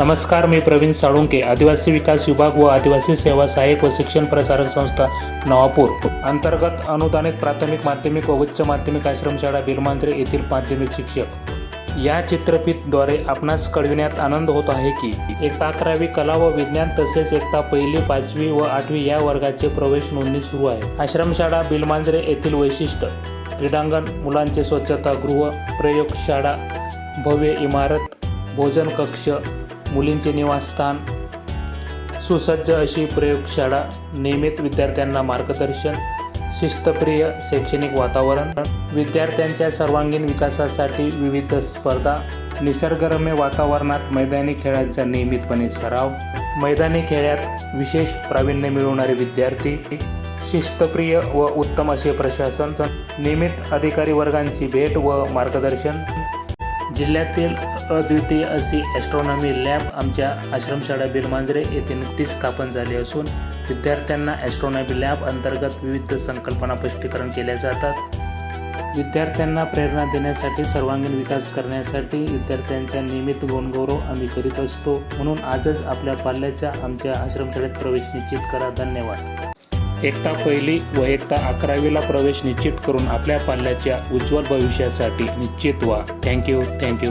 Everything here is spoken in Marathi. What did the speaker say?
नमस्कार मी प्रवीण साळुंके आदिवासी विकास विभाग व आदिवासी सेवा सहाय्यक व शिक्षण प्रसारक संस्था नवापूर. अंतर्गत अनुदानित प्राथमिक माध्यमिक व उच्च माध्यमिक आश्रमशाळा बिरमांजरे येथील माध्यमिक शिक्षक. या चित्रफितद्वारे आपणास कळविण्यात आनंद होत आहे की एकता अकरावी कला व विज्ञान तसेच एकता पहिली पाचवी व आठवी या वर्गाचे प्रवेश नोंदणी सुरू आहे. आश्रमशाळा बिलमांजरे येथील वैशिष्ट्य क्रीडांगण मुलांचे स्वच्छतागृह प्रयोगशाळा भव्य इमारत भोजन कक्ष मुलींचे निवासस्थान सुसज्ज अशी प्रयोगशाळा नियमित विद्यार्थ्यांना मार्गदर्शन शिस्तप्रिय शैक्षणिक वातावरण विद्यार्थ्यांच्या सर्वांगीण विकासासाठी विविध स्पर्धा निसर्गरम्य वातावरणात मैदानी खेळांचा नियमितपणे सराव मैदानी खेळात विशेष प्रावीण्य मिळवणारे विद्यार्थी शिस्तप्रिय व उत्तम असे प्रशासन नियमित अधिकारी वर्गांची भेट व मार्गदर्शन जिल्ह्यातील अद्वितीय अशी ॲस्ट्रॉनॉमी लॅब आमच्या आश्रमशाळा बिलमांजरे येथे नुकतीच स्थापन झाली असून विद्यार्थ्यांना ॲस्ट्रॉनॉमी लॅब अंतर्गत विविध संकल्पना स्पष्टीकरण केल्या जातात. विद्यार्थ्यांना प्रेरणा देण्यासाठी सर्वांगीण विकास करण्यासाठी विद्यार्थ्यांच्या नियमित गुणगौरव आम्ही करीत असतो. म्हणून आजच आपल्या पाल्याच्या आमच्या आश्रमशाळेत प्रवेश निश्चित करा. धन्यवाद. एकता पहिली व एकता अकरावीला प्रवेश निश्चित करून आपल्या पाल्याच्या उज्ज्वल भविष्यासाठी निश्चित व्हा. Thank you thank you thank you